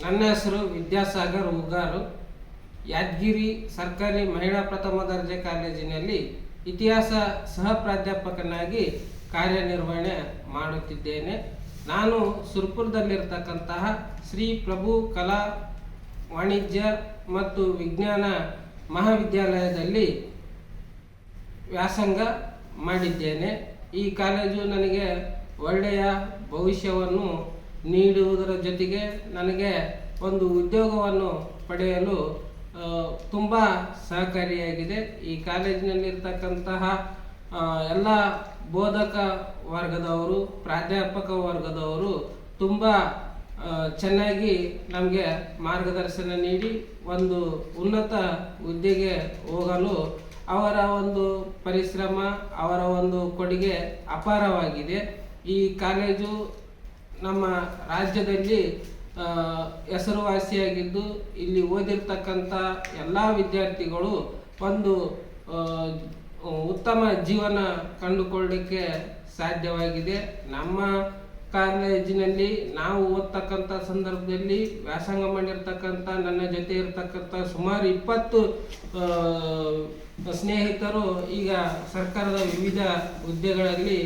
ನನ್ನ ಹೆಸರು ವಿದ್ಯಾಸಾಗರ್ ಉಗಾರು ಯಾದಗಿರಿ ಸರ್ಕಾರಿ ಮಹಿಳಾ ಪ್ರಥಮ ದರ್ಜೆ ಕಾಲೇಜಿನಲ್ಲಿ ಇತಿಹಾಸ ಸಹ ಪ್ರಾಧ್ಯಾಪಕನಾಗಿ ಕಾರ್ಯನಿರ್ವಹಣೆ ಮಾಡುತ್ತಿದ್ದೇನೆ. ನಾನು ಸುರ್ಪುರದಲ್ಲಿರ್ತಕ್ಕಂತಹ ಶ್ರೀ ಪ್ರಭು ಕಲಾ ವಾಣಿಜ್ಯ ಮತ್ತು ವಿಜ್ಞಾನ ಮಹಾವಿದ್ಯಾಲಯದಲ್ಲಿ ವ್ಯಾಸಂಗ ಮಾಡಿದ್ದೇನೆ. ಈ ಕಾಲೇಜು ನನಗೆ ಒಳ್ಳೆಯ ಭವಿಷ್ಯವನ್ನು ನೀಡುವುದರ ಜೊತೆಗೆ ನನಗೆ ಒಂದು ಉದ್ಯೋಗವನ್ನು ಪಡೆಯಲು ತುಂಬ ಸಹಕಾರಿಯಾಗಿದೆ. ಈ ಕಾಲೇಜಿನಲ್ಲಿರ್ತಕ್ಕಂತಹ ಎಲ್ಲ ಬೋಧಕ ವರ್ಗದವರು, ಪ್ರಾಧ್ಯಾಪಕ ವರ್ಗದವರು ತುಂಬ ಚೆನ್ನಾಗಿ ನಮಗೆ ಮಾರ್ಗದರ್ಶನ ನೀಡಿ, ಒಂದು ಉನ್ನತ ಹುದ್ದೆಗೆ ಹೋಗಲು ಅವರ ಒಂದು ಪರಿಶ್ರಮ, ಅವರ ಒಂದು ಕೊಡುಗೆ ಅಪಾರವಾಗಿದೆ. ಈ ಕಾಲೇಜು ನಮ್ಮ ರಾಜ್ಯದಲ್ಲಿ ಹೆಸರುವಾಸಿಯಾಗಿದ್ದು ಇಲ್ಲಿ ಓದಿರ್ತಕ್ಕಂಥ ಎಲ್ಲ ವಿದ್ಯಾರ್ಥಿಗಳು ಒಂದು ಉತ್ತಮ ಜೀವನ ಕಂಡುಕೊಳ್ಳಲಿಕ್ಕೆ ಸಾಧ್ಯವಾಗಿದೆ. ನಮ್ಮ ಕಾಲೇಜಿನಲ್ಲಿ ನಾವು ಓದ್ತಕ್ಕಂಥ ಸಂದರ್ಭದಲ್ಲಿ ವ್ಯಾಸಂಗ ಮಾಡಿರ್ತಕ್ಕಂಥ, ನನ್ನ ಜೊತೆ ಇರ್ತಕ್ಕಂಥ ಸುಮಾರು ಇಪ್ಪತ್ತು ಸ್ನೇಹಿತರು ಈಗ ಸರ್ಕಾರದ ವಿವಿಧ ಹುದ್ದೆಗಳಲ್ಲಿ,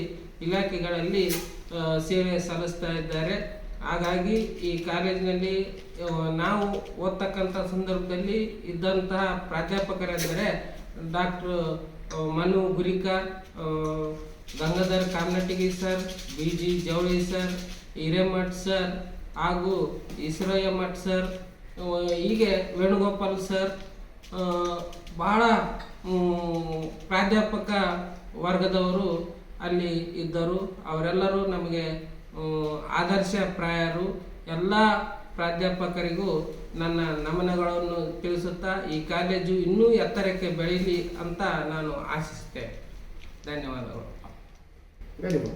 ಇಲಾಖೆಗಳಲ್ಲಿ ಸೇವೆ ಸಲ್ಲಿಸ್ತಾ ಇದ್ದಾರೆ. ಹಾಗಾಗಿ ಈ ಕಾಲೇಜಿನಲ್ಲಿ ನಾವು ಓದ್ತಕ್ಕಂಥ ಸಂದರ್ಭದಲ್ಲಿ ಇದ್ದಂತಹ ಪ್ರಾಧ್ಯಾಪಕರೆಂದರೆ ಡಾಕ್ಟ್ರು ಮನು ಗುರಿಕಾ ಆ, Gangadhar Kamanatigi sir B G Javali sir Hiremath sir ಹಾಗೂ ಈಶ್ವರಯ್ಯ ಮಠ್ ಸರ್ ಹೀಗೆ ವೇಣುಗೋಪಾಲ್ ಸರ್ ಬಹಳ ಪ್ರಾಧ್ಯಾಪಕ ವರ್ಗದವರು ಅಲ್ಲಿ ಇದ್ದರು. ಅವರೆಲ್ಲರೂ ನಮಗೆ ಆದರ್ಶ ಆದರ್ಶಪ್ರಾಯರು ಎಲ್ಲ ಪ್ರಾಧ್ಯಾಪಕರಿಗೂ ನನ್ನ ನಮನಗಳನ್ನು ತಿಳಿಸುತ್ತಾ ಈ ಕಾಲೇಜು ಇನ್ನೂ ಎತ್ತರಕ್ಕೆ ಬೆಳೀಲಿ ಅಂತ ನಾನು ಆಶಿಸ್ತೇನೆ ಧನ್ಯವಾದಗಳು. ಗುಡ್